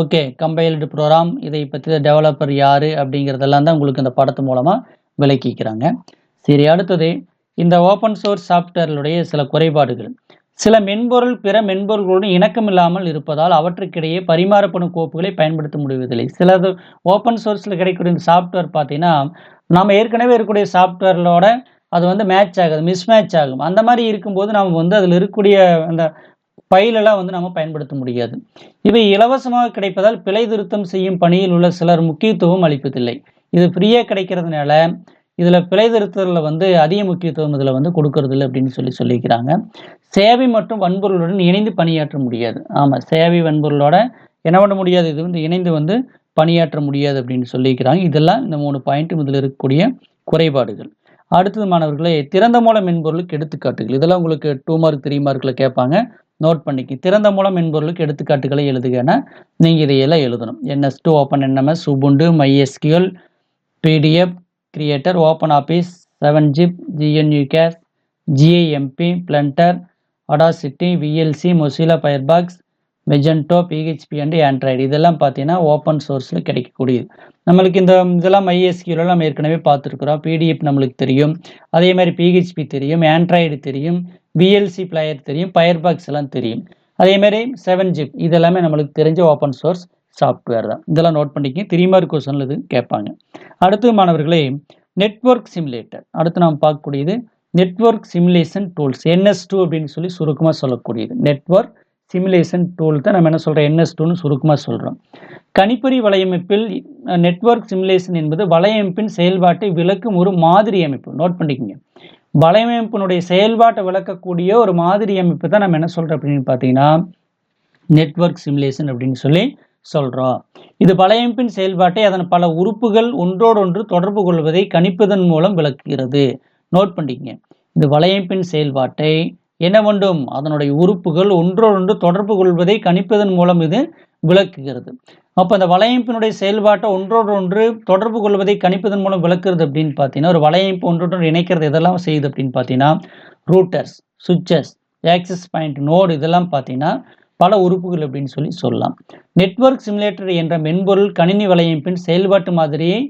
okay compiled program இதை பற்றி டெவலப்பர் யார் அப்படிங்கிறதெல்லாம் தான் உங்களுக்கு இந்த படத்து மூலமாக விளக்கிக்கிறாங்க. சரி அடுத்தது இந்த ஓப்பன் சோர்ஸ் சாஃப்ட்வேர்களுடைய சில குறைபாடுகள். சில மென்பொருள் பிற மென்பொருள்களுடன் இணக்கம் இல்லாமல் இருப்பதால் அவற்றுக்கிடையே பரிமாறப்படும் கோப்புகளை பயன்படுத்த முடிவதில்லை. சிலது ஓப்பன் சோர்ஸில் கிடைக்கக்கூடிய சாஃப்ட்வேர் பார்த்தீங்கன்னா நம்ம ஏற்கனவே இருக்கக்கூடிய சாஃப்ட்வேர்களோட அது வந்து மேட்ச் ஆகாது மிஸ் மேட்ச் ஆகும். அந்த மாதிரி இருக்கும்போது நம்ம வந்து அதில் இருக்கக்கூடிய அந்த ஃபைலெல்லாம் வந்து நம்ம பயன்படுத்த முடியாது. இவை இலவசமாக கிடைப்பதால் பிழை திருத்தம் செய்யும் பணியில் உள்ள சிலர் முக்கியத்துவம் அளிப்பதில்லை. இது ஃப்ரீயாக கிடைக்கிறதுனால இதில் பிழை திருத்தலில் வந்து அதிக முக்கியத்துவம் இதில் வந்து கொடுக்கறதில்லை அப்படின்னு சொல்லி சொல்லியிருக்கிறாங்க சேவை மற்றும் வன்பொருளுடன் இணைந்து பணியாற்ற முடியாது. ஆமாம் சேவை வன்பொருளோட என்ன பண்ண முடியாது? இது வந்து இணைந்து வந்து பணியாற்ற முடியாது அப்படின்னு சொல்லியிருக்கிறாங்க இதெல்லாம் இந்த மூணு பாயிண்ட் இதில் இருக்கக்கூடிய குறைபாடுகள். அடுத்தது மாணவர்களே திறந்த மூல மென்பொருளுக்கு எடுத்துக்காட்டுகள். இதெல்லாம் உங்களுக்கு டூ மார்க் த்ரீ மார்க்கில் கேட்பாங்க. நோட் பண்ணிக்கி. திறந்த மூலம் மென்பொருளுக்கு எடுத்துக்காட்டுகளை எழுதுகன்னா நீங்கள் இதையெல்லாம் எழுதணும். NS two open NMS Ubuntu MySQL PDF creator open office seven zip GNU cash GIMP blender audacity VLC Mozilla Firefox Magento PHP and Android இதெல்லாம் பார்த்தீங்கன்னா ஓப்பன் சோர்ஸில் கிடைக்கக்கூடியது. நம்மளுக்கு இந்த இதெல்லாம் ஐஎஸ்கியூலாம் நம்ம ஏற்கனவே பார்த்துருக்குறோம். பிடிஎஃப் நம்மளுக்கு தெரியும். அதே மாதிரி பிஹெச்பி தெரியும் ஆண்ட்ராய்டு தெரியும் விஎல்சி பிளேயர் தெரியும் பயர்பாக்ஸ் எல்லாம் தெரியும். அதே மாதிரி செவன் ஜிப் இதெல்லாமே நம்மளுக்கு தெரிஞ்ச ஓப்பன் சோர்ஸ் சாஃப்ட்வேர் தான். இதெல்லாம் நோட் பண்ணிக்கங்க. த்ரீ மார்க் கொஸ்டினில் இது கேட்பாங்க. அடுத்து மாணவர்களே நெட்ஒர்க் சிமுலேட்டர் அடுத்து நாம் பார்க்கக்கூடியது network simulation tools NS two அப்படின்னு சொல்லி சுருக்கமாக சொல்லக்கூடியது. நெட்ஒர்க் சிமுலேஷன் டூல் தான் நம்ம என்ன சொல்கிறோம் என்எஸ் டூன்னு சுருக்கமாக சொல்கிறோம் கணிப்பொறி வலையமைப்பில் நெட்ஒர்க் சிமுலேஷன் என்பது வலையமைப்பின் செயல்பாட்டை விளக்கும் ஒரு மாதிரி அமைப்பு. நோட் பண்ணிக்கோங்க. வலையமைப்பினுடைய செயல்பாட்டை விளக்கக்கூடிய ஒரு மாதிரி அமைப்பு தான் நம்ம என்ன சொல்கிறோம் அப்படின்னு பார்த்தீங்கன்னா நெட்ஒர்க் சிமுலேஷன் அப்படின்னு சொல்லி சொல்கிறோம் இது வலையமைப்பின் செயல்பாட்டை அதன் பல உறுப்புகள் ஒன்றோடொன்று தொடர்பு கொள்வதை கணிப்பதன் மூலம் விளக்குகிறது. நோட் பண்ணிக்கங்க. இந்த வலையமைப்பின் செயல்பாட்டை என்ன வேண்டும்? அதனுடைய உறுப்புகள் ஒன்றோடொன்று தொடர்பு கொள்வதை கணிப்பதன் மூலம் இது விளக்குகிறது. அப்போ அந்த வலையமைப்பினுடைய செயல்பாட்டை ஒன்றோடொன்று தொடர்பு கொள்வதை கணிப்பதன் மூலம் விளக்குறது அப்படின்னு பார்த்தீங்கன்னா ஒரு வலையமைப்பு ஒன்றோடொன்று இணைக்கிறது இதெல்லாம் செய்யுது அப்படின்னு பார்த்தீங்கன்னா routers switches access point node இதெல்லாம் பார்த்தீங்கன்னா பல உறுப்புகள் அப்படின்னு சொல்லி சொல்லலாம். நெட்வொர்க் சிமுலேட்டர் என்ற மென்பொருள் கணினி வலையமைப்பின் செயல்பாட்டு மாதிரியை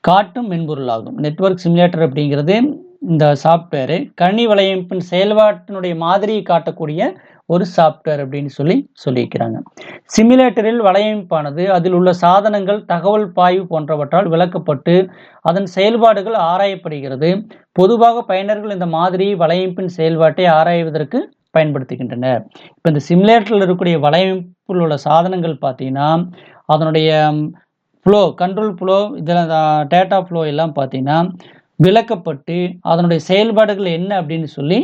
காட்டும் மென்பொருள் ஆகும் நெட்வொர்க் சிமுலேட்டர் அப்படிங்கிறது இந்த சாஃப்ட்வேரு கணினி வலையமைப்பின் செயல்பாட்டினுடைய மாதிரியை காட்டக்கூடிய ஒரு சாஃப்ட்வேர் அப்படின்னு சொல்லி சொல்லியிருக்கிறாங்க. சிமுலேட்டரில் வலையமைப்பானது அதில் உள்ள சாதனங்கள் தகவல் பாய்வு போன்றவற்றால் விளக்கப்பட்டு அதன் செயல்பாடுகள் ஆராயப்படுகிறது. பொதுவாக பயனர்கள் இந்த மாதிரி வலையமைப்பின் செயல்பாட்டை ஆராய்வதற்கு பயன்படுத்துகின்றனர். இப்போ இந்த சிமுலேட்டரில் இருக்கக்கூடிய வலையமைப்பில் உள்ள சாதனங்கள் பார்த்தீங்கன்னா அதனுடைய ஃப்ளோ கண்ட்ரோல் ஃப்ளோ இதில் டேட்டா ஃப்ளோ எல்லாம் பார்த்தீங்கன்னா விளக்கப்பட்டு அதனுடைய செயல்பாடுகள் என்ன அப்படின்னு சொல்லி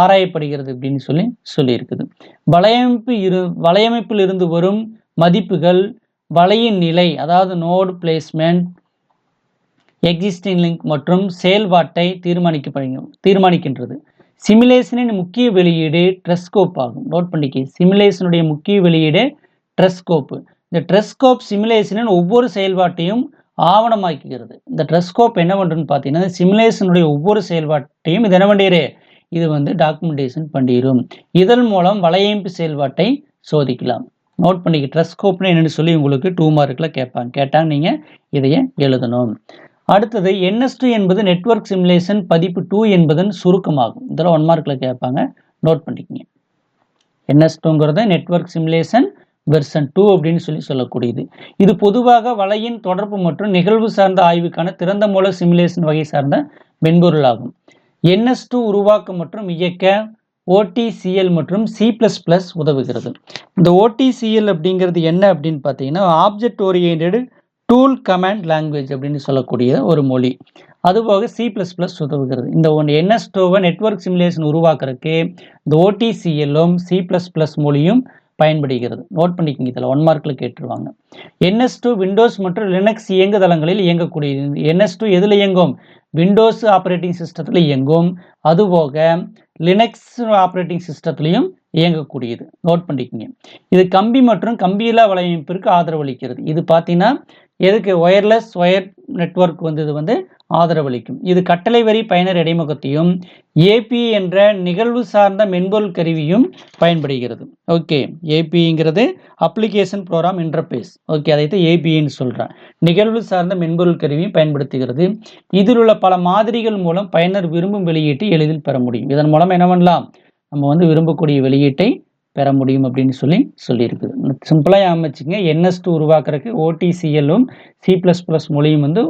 ஆராயப்படுகிறது அப்படின்னு சொல்லி சொல்லியிருக்குது. வலையமைப்பு இரு வலையமைப்பில் இருந்து வரும் மதிப்புகள் வலையின் நிலை அதாவது நோடு பிளேஸ்மெண்ட் எக்ஸிஸ்டிங் லிங்க் மற்றும் செயல்பாட்டை தீர்மானிக்கப்படுங்க தீர்மானிக்கின்றது. சிமுலேஷனின் முக்கிய வெளியீடு ட்ரெஸ்கோப் ஆகும். நோட் பண்ணிக்க சிமுலேஷனுடைய முக்கிய வெளியீடு ட்ரெஸ்கோப்பு இந்த ட்ரெஸ்கோப் சிமுலேஷனின் ஒவ்வொரு செயல்பாட்டையும் ஆவணமாக்குகிறது. இந்த ட்ரெஸ்கோப் என்ன பண்ணுறதுன்னு பார்த்தீங்கன்னா சிமுலேஷனுடைய ஒவ்வொரு செயல்பாட்டையும் இது என்ன பண்ணிடு இது வந்து டாக்குமெண்டேஷன் பண்ணிடும் இதன் மூலம் வலையமைப்பு செயல்பாட்டை சோதிக்கலாம். நோட் பண்ணிக்க ட்ரெஸ்கோப்னு என்னென்னு சொல்லி உங்களுக்கு டூ மார்க்கில் கேட்பாங்க. கேட்டால் நீங்கள் இதையே எழுதணும். அடுத்தது என்எஸ்டி என்பது நெட்வொர்க் சிமுலேஷன் பதிப்பு டூ என்பதன் சுருக்கமாகும். இதெல்லாம் ஒன் மார்க்கில் கேட்பாங்க. நோட் பண்ணிக்கங்க. என்எஸ் டூங்கிறது நெட்வொர்க் சிமுலேஷன் வெர்சன் டூ அப்படின்னு சொல்லி சொல்லக்கூடியது. இது பொதுவாக வலையின் தொடர்பு மற்றும் நிகழ்வு சார்ந்த ஆய்வுக்கான திறந்த மூல சிமுலேஷன் வகை சார்ந்த மென்பொருள் ஆகும் என்எஸ் டூ உருவாக்கம் மற்றும் இயக்க ஓடிசிஎல் மற்றும் சி ப்ளஸ் ப்ளஸ் உதவுகிறது. இந்த ஓடிசிஎல் அப்படிங்கிறது என்ன அப்படின்னு பார்த்தீங்கன்னா object oriented tool command language அப்படின்னு சொல்லக்கூடிய ஒரு மொழி. அதுபோக சி ப்ளஸ் ப்ளஸ் உதவுகிறது. இந்த ஒன்று என்எஸ் டூவை நெட்ஒர்க் சிமுலேஷன் உருவாக்குறதுக்கு இந்த ஓடிசிஎல்லும் சி ப்ளஸ் ப்ளஸ் மொழியும் பயன்படுகிறது. நோட் பண்ணிக்கோங்க இதில் ஒன் மார்க்கில் கேட்டுருவாங்க. என்எஸ் டூ விண்டோஸ் மற்றும் லினக்ஸ் இயங்குதளங்களில் இயங்கக்கூடியது. என்எஸ் டூ எதில் இயங்கும்? விண்டோஸ் ஆப்ரேட்டிங் சிஸ்டத்தில் இயங்கும். அதுபோக லினக்ஸ் ஆப்ரேட்டிங் சிஸ்டத்துலையும் இயங்கக்கூடியது. நோட் பண்ணிக்கோங்க. இது கம்பி மற்றும் கம்பியில்லா வலையமைப்பிற்கு ஆதரவளிக்கிறது. இது பார்த்தீங்கன்னா எதுக்கு? ஒயர்லெஸ் ஒயர் நெட்வொர்க் வந்து இது வந்து ஆதரவளிக்கும். இது கட்டளை வரி பயனர் இடைமுகத்தையும் ஏபி என்ற நிகழ்வு சார்ந்த மென்பொருள் கருவியும் பயன்படுகிறது. ஓகே ஏபிங்கிறது அப்ளிகேஷன் ப்ரோக்ராம் இன்டர்பேஸ் ஓகே அதை ஏபின்னு சொல்கிறேன் நிகழ்வு சார்ந்த மென்பொருள் கருவியும் பயன்படுத்துகிறது. இதில் உள்ள பல மாதிரிகள் மூலம் பயனர் விரும்பும் வெளியீட்டை எளிதில் பெற முடியும். இதன் மூலம் என்ன பண்ணலாம்? நம்ம வந்து விரும்பக்கூடிய வெளியீட்டை பெற முடியும் அப்படின்னு சொல்லி சொல்லியிருக்குது சிம்பிளாக அமைச்சிங்க என்எஸ் டூ உருவாக்குறதுக்கு ஓடிசிஎல்லும் சி ப்ளஸ் ப்ளஸ் மொழியும் வந்து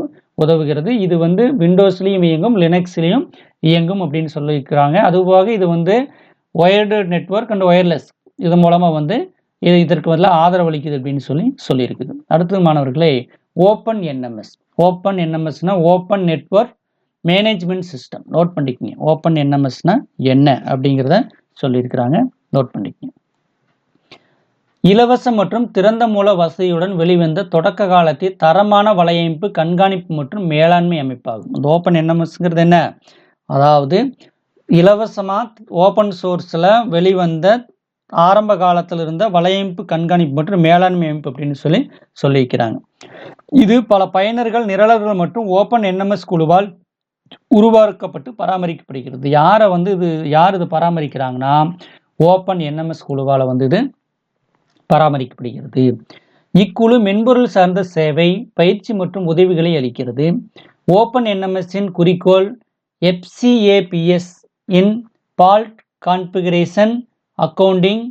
உதவுகிறது. இது வந்து விண்டோஸ்லேயும் இயங்கும் லினக்ஸ்லேயும் இயங்கும் அப்படின்னு சொல்லியிருக்கிறாங்க. அதுபோக இது வந்து ஒயர்டு நெட்ஒர்க் அண்ட் ஒயர்லெஸ் இது மூலமாக வந்து இது இதற்கு வந்து ஆதரவளிக்குது அப்படின்னு சொல்லி சொல்லியிருக்குது. அடுத்தது மாணவர்களே open NMS open என்எம்எஸ்னா open network management system note பண்ணிக்கோங்க. ஓப்பன் என்எம்எஸ்னா என்ன அப்படிங்கிறத சொல்லியிருக்கிறாங்க. நோட் பண்ணிக்கோங்க. இலவச மற்றும் திறந்த மூல வசதியுடன் வெளிவந்த தொடக்க காலத்தில் தரமான வலையமைப்பு கண்காணிப்பு மற்றும் மேலாண்மை அமைப்பாகும். இந்த ஓப்பன் என்எம்எஸ்ங்கிறது என்ன? அதாவது இலவசமாக ஓப்பன் சோர்ஸில் வெளிவந்த ஆரம்ப காலத்தில் இருந்த வலையமைப்பு கண்காணிப்பு மற்றும் மேலாண்மை அமைப்பு அப்படின்னு சொல்லி சொல்லியிருக்கிறாங்க. இது பல பயனர்கள் நிரலர்கள் மற்றும் ஓப்பன் என்எம்எஸ் குழுவால் உருவாக்கப்பட்டு பராமரிக்கப்படுகிறது. யாரை வந்து இது யார் இது பராமரிக்கிறாங்கன்னா ஓப்பன் என்எம்எஸ் குழுவால் வந்து இது பராமரிக்கப்படுகிறது. இக்குழு மென்பொருள் சார்ந்த சேவை பயிற்சி மற்றும் உதவிகளை அளிக்கிறது. ஓப்பன் என்எம்எஸ்ஸின் குறிக்கோள் FCAPS in fault configuration accounting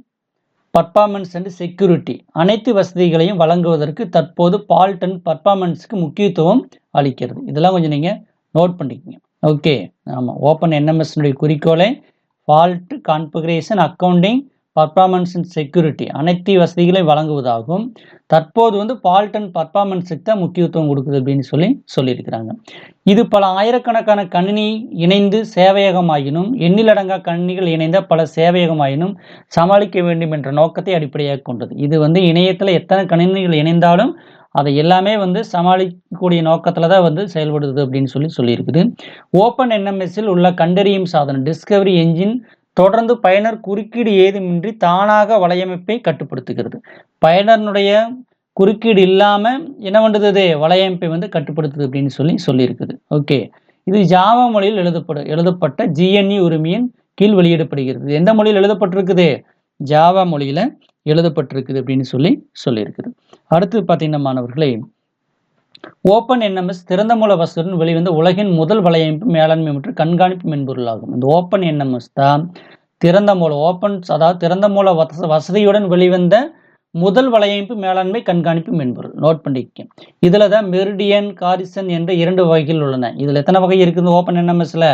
performance and security அனைத்து வசதிகளையும் வழங்குவதற்கு தற்போது பால்ட் அண்ட் பர்ஃபார்மன்ஸுக்கு முக்கியத்துவம் அளிக்கிறது. இதெல்லாம் கொஞ்சம் நீங்கள் நோட் பண்ணிக்கோங்க. ஓகே ஆமாம் ஓப்பன் என்எம்எஸ்னுடைய குறிக்கோளை fault configuration accounting performance and security அனைத்து வசதிகளையும் வழங்குவதாகும். தற்போது வந்து ஃபால்ட் அண்ட் பர்ஃபார்மன்ஸுக்கு தான் முக்கியத்துவம் கொடுக்குது அப்படின்னு சொல்லி சொல்லியிருக்கிறாங்க. இது பல ஆயிரக்கணக்கான கணினி இணைந்து சேவையகமாயினும் எண்ணிலடங்கா கணினிகள் இணைந்த பல சேவையகமாயினும் சமாளிக்க வேண்டும் என்ற நோக்கத்தை அடிப்படையாக கொண்டது. இது வந்து இணையத்தில் எத்தனை கணினிகள் இணைந்தாலும் அதை எல்லாமே வந்து சமாளிக்கக்கூடிய நோக்கத்தில் தான் வந்து செயல்படுது அப்படின்னு சொல்லி சொல்லியிருக்குது. ஓப்பன் என்எம்எஸ்ஸில் உள்ள கண்டறியும் சாதனம் டிஸ்கவரி என்ஜின் தொடர்ந்து பயனர் குறுக்கீடு ஏதுமின்றி தானாக வலையமைப்பை கட்டுப்படுத்துகிறது. பயனருடைய குறுக்கீடு இல்லாமல் என்ன பண்ணுறது வலையமைப்பை வந்து கட்டுப்படுத்துது அப்படின்னு சொல்லி சொல்லியிருக்குது. ஓகே இது ஜாவா மொழியில் எழுதப்பட எழுதப்பட்ட ஜிஎன்இ உரிமையின் கீழ் வெளியிடப்படுகிறது. எந்த மொழியில் எழுதப்பட்டிருக்குது? ஜாவா மொழியில் எழுதப்பட்டிருக்குது அப்படின்னு சொல்லி சொல்லியிருக்குது. அடுத்து பார்த்தீங்கன்னா மாணவர்களே ஓப்பன் என்எம்எஸ் திறந்த மூல வசதியுடன் வெளிவந்த உலகின் முதல் வலையமைப்பு மேலாண்மை மற்றும் கண்காணிப்பு மென்பொருள் ஆகும் இந்த ஓப்பன் என்எம்எஸ் தான் திறந்த மூல ஓப்பன் அதாவது திறந்த மூல வச வசதியுடன் வெளிவந்த முதல் வலையமைப்பு மேலாண்மை கண்காணிப்பு மென்பொருள் நோட் பண்ணிக்க இதில் தான் மெரிடியன் காரிசன் என்ற இரண்டு வகைகள் உள்ளன. இதில் எத்தனை வகை இருக்குது ஓப்பன் என்எம்எஸில்?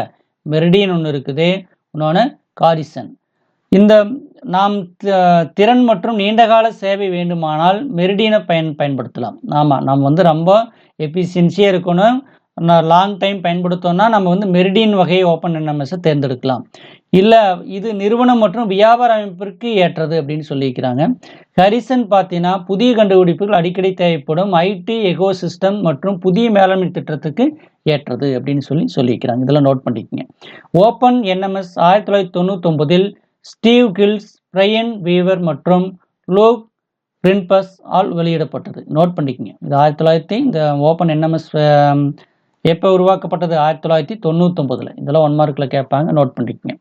மெரிடியன் ஒன்று இருக்குது. இன்னொன்று காரிசன் இந்த நாம் திறன் மற்றும் நீண்டகால சேவை வேண்டுமானால் மெரிடியனை பயன் பயன்படுத்தலாம். ஆமாம் நம்ம வந்து ரொம்ப எஃபிஷியன்சியாக இருக்கணும். லாங் டைம் பயன்படுத்தோம்னா நம்ம வந்து மெரிடியன் வகையை ஓப்பன் என்எம்எஸை தேர்ந்தெடுக்கலாம். இல்லை இது நிறுவனம் மற்றும் வியாபார அமைப்பிற்கு ஏற்றது அப்படின்னு சொல்லியிருக்கிறாங்க. ஹரிசன் பார்த்தீங்கன்னா புதிய கண்டுபிடிப்புகள் அடிக்கடி தேவைப்படும். ஐடி எகோ சிஸ்டம் மற்றும் புதிய மேலாண்மை திட்டத்துக்கு ஏற்றது அப்படின்னு சொல்லி சொல்லியிருக்கிறாங்க. இதெல்லாம் நோட் பண்ணிக்கோங்க. ஓப்பன் என்எம்எஸ் ஆயிரத்தி தொள்ளாயிரத்தி தொண்ணூத்தொம்பதில் ஸ்டீவ் கில்ஸ் பிரையன் வீவர் மற்றும் லோக் பிரின்பஸ் ஆல் வெளியிடப்பட்டது. நோட் பண்ணிக்கோங்க. இது ஆயிரத்தி தொள்ளாயிரத்தி இந்த ஓப்பன் என்எம்எஸ் எப்போ உருவாக்கப்பட்டது? ஆயிரத்தி தொள்ளாயிரத்தி தொண்ணூத்தொம்பதில் இதெல்லாம் ஒன் மார்க்கில் கேட்பாங்க. நோட் பண்ணிக்கங்க.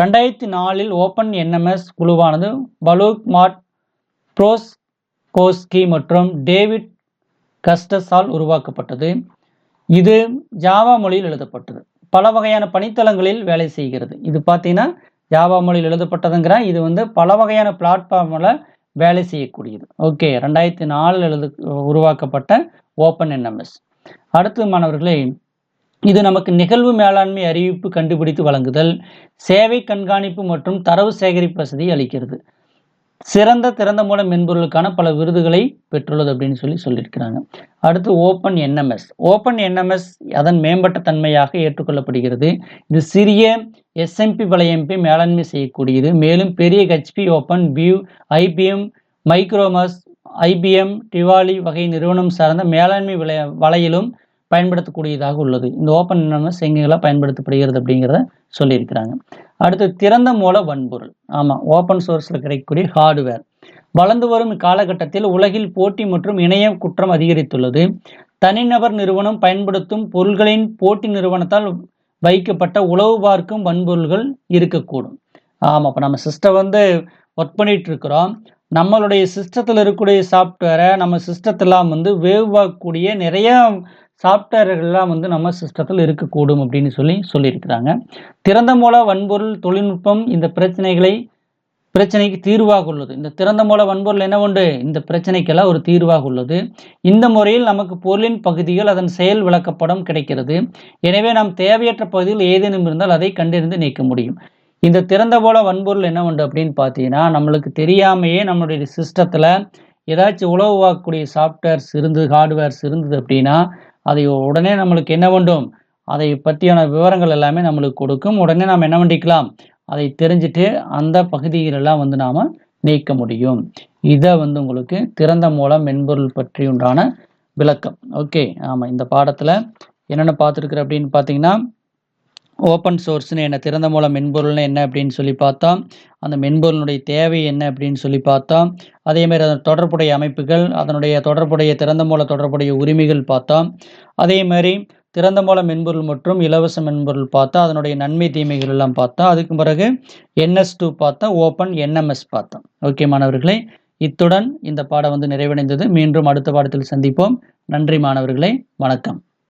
ரெண்டாயிரத்தி நாலில் ஓப்பன் என்எம்எஸ் குழுவானது பலூக் மாட் ப்ரோஸ் கோஸ்கி மற்றும் டேவிட் கஸ்டஸால் உருவாக்கப்பட்டது. இது ஜாவா மொழியில் எழுதப்பட்டது. பல வகையான பணித்தளங்களில் வேலை செய்கிறது. இது பார்த்தீங்கன்னா ஜாவா மொழியில் எழுதப்பட்டதுங்கிற இது வந்து பல வகையான பிளாட்ஃபார்மில் வேலை செய்யக்கூடியது. ஓகே ரெண்டாயிரத்தி நாலில் எழுது உருவாக்கப்பட்ட ஓப்பன் என்எம்எஸ் அடுத்து மாணவர்களே இது நமக்கு நிகழ்வு மேலாண்மை அறிவிப்பு கண்டுபிடித்து வழங்குதல் சேவை கண்காணிப்பு மற்றும் தரவு சேகரிப்பு வசதி அளிக்கிறது. சிறந்த திறந்த மூல மென்பொருளுக்கான பல விருதுகளை பெற்றுள்ளது அப்படின்னு சொல்லி சொல்லியிருக்கிறாங்க. அடுத்து ஓப்பன் என்எம்எஸ் ஓப்பன் என்எம்எஸ் அதன் மேம்பட்ட தன்மையாக ஏற்றுக்கொள்ளப்படுகிறது. இது சிறிய எஸ்எம்பி வலையமைப்பை மேலாண்மை செய்யக்கூடியது. மேலும் பெரிய HP open view IBM Micromuse IBM Tivoli வகை நிறுவனம் சார்ந்த மேலாண்மை வலைய வலையிலும் பயன்படுத்தக்கூடியதாக உள்ளது. இந்த ஓப்பன் என்னென்ன எங்கெல்லாம் பயன்படுத்தப்படுகிறது அப்படிங்கிறத சொல்லியிருக்கிறாங்க. அடுத்து திறந்த மூல வன்பொருள். ஆமாம் ஓப்பன் சோர்ஸில் கிடைக்கக்கூடிய ஹார்ட்வேர் வளர்ந்து வரும் காலகட்டத்தில் உலகில் போட்டி மற்றும் இணைய குற்றம் அதிகரித்துள்ளது. தனிநபர் நிறுவனம் பயன்படுத்தும் பொருள்களின் போட்டி நிறுவனத்தால் வைக்கப்பட்ட உளவு பார்க்கும் வன்பொருள்கள் இருக்கக்கூடும். ஆமாம் இப்போ நம்ம சிஸ்டம் வந்து ஒர்க் பண்ணிட்டு இருக்கிறோம் நம்மளுடைய சிஸ்டத்தில் இருக்கக்கூடிய சாஃப்ட்வேரை நம்ம சிஸ்டத்தெல்லாம் வந்து வேவ் நிறைய சாஃப்ட்வேர்கள்லாம் வந்து நம்ம சிஸ்டத்தில் இருக்கக்கூடும் அப்படின்னு சொல்லி சொல்லியிருக்கிறாங்க. திறந்த மூல வன்பொருள் தொழில்நுட்பம் இந்த பிரச்சனைகளை பிரச்சனைக்கு தீர்வாக உள்ளது. இந்த திறந்த மூல வன்பொருள் என்ன உண்டு? இந்த பிரச்சனைக்கெல்லாம் ஒரு தீர்வாக உள்ளது. இந்த முறையில் நமக்கு பொருளின் பகுதிகள் அதன் செயல் விளக்கப்படம் கிடைக்கிறது. எனவே நாம் தேவையற்ற பகுதியில் ஏதேனும் இருந்தால் அதை கண்டறிந்து நீக்க முடியும். இந்த திறந்த போல வன்பொருள் என்ன உண்டு அப்படின்னு பார்த்தீங்கன்னா நம்மளுக்கு தெரியாமையே நம்மளுடைய சிஸ்டத்தில் ஏதாச்சும் உழவுவாக்கக்கூடிய சாஃப்ட்வேர்ஸ் இருந்தது ஹார்ட்வேர்ஸ் இருந்தது அப்படின்னா அதை உடனே நம்மளுக்கு என்ன வேண்டும்? அதை பற்றியான விவரங்கள் எல்லாமே நம்மளுக்கு கொடுக்கும். உடனே நாம் என்ன பண்ணிக்கலாம்? அதை தெரிஞ்சுட்டு அந்த பகுதிகளெல்லாம் வந்து நாம் நீக்க முடியும். இதை வந்து உங்களுக்கு திறந்த மூலம் மென்பொருள் பற்றி உண்டான விளக்கம். ஓகே ஆமாம் இந்த பாடத்தில் என்னென்ன பார்த்துருக்குற அப்படின்னு பார்த்தீங்கன்னா ஓப்பன் சோர்ஸ்னு என்ன திறந்த மூலம் மென்பொருள்னு என்ன அப்படின்னு சொல்லி பார்த்தோம் அந்த மென்பொருளுடைய தேவை என்ன அப்படின்னு சொல்லி பார்த்தோம் அதேமாதிரி அதன் தொடர்புடைய அமைப்புகள் அதனுடைய தொடர்புடைய திறந்த மூல தொடர்புடைய உரிமைகள் பார்த்தோம் அதே மாதிரி திறந்த மூல மென்பொருள் மற்றும் இலவச மென்பொருள் பார்த்தா அதனுடைய நன்மை தீமைகள் எல்லாம் பார்த்தோம் அதுக்கு பிறகு என்எஸ் டூ பார்த்தோம் ஓப்பன் என்எம்எஸ் பார்த்தோம் ஓகே மாணவர்களே இத்துடன் இந்த பாடம் வந்து நிறைவடைந்தது. மீண்டும் அடுத்த பாடத்தில் சந்திப்போம். நன்றி மாணவர்களே வணக்கம்.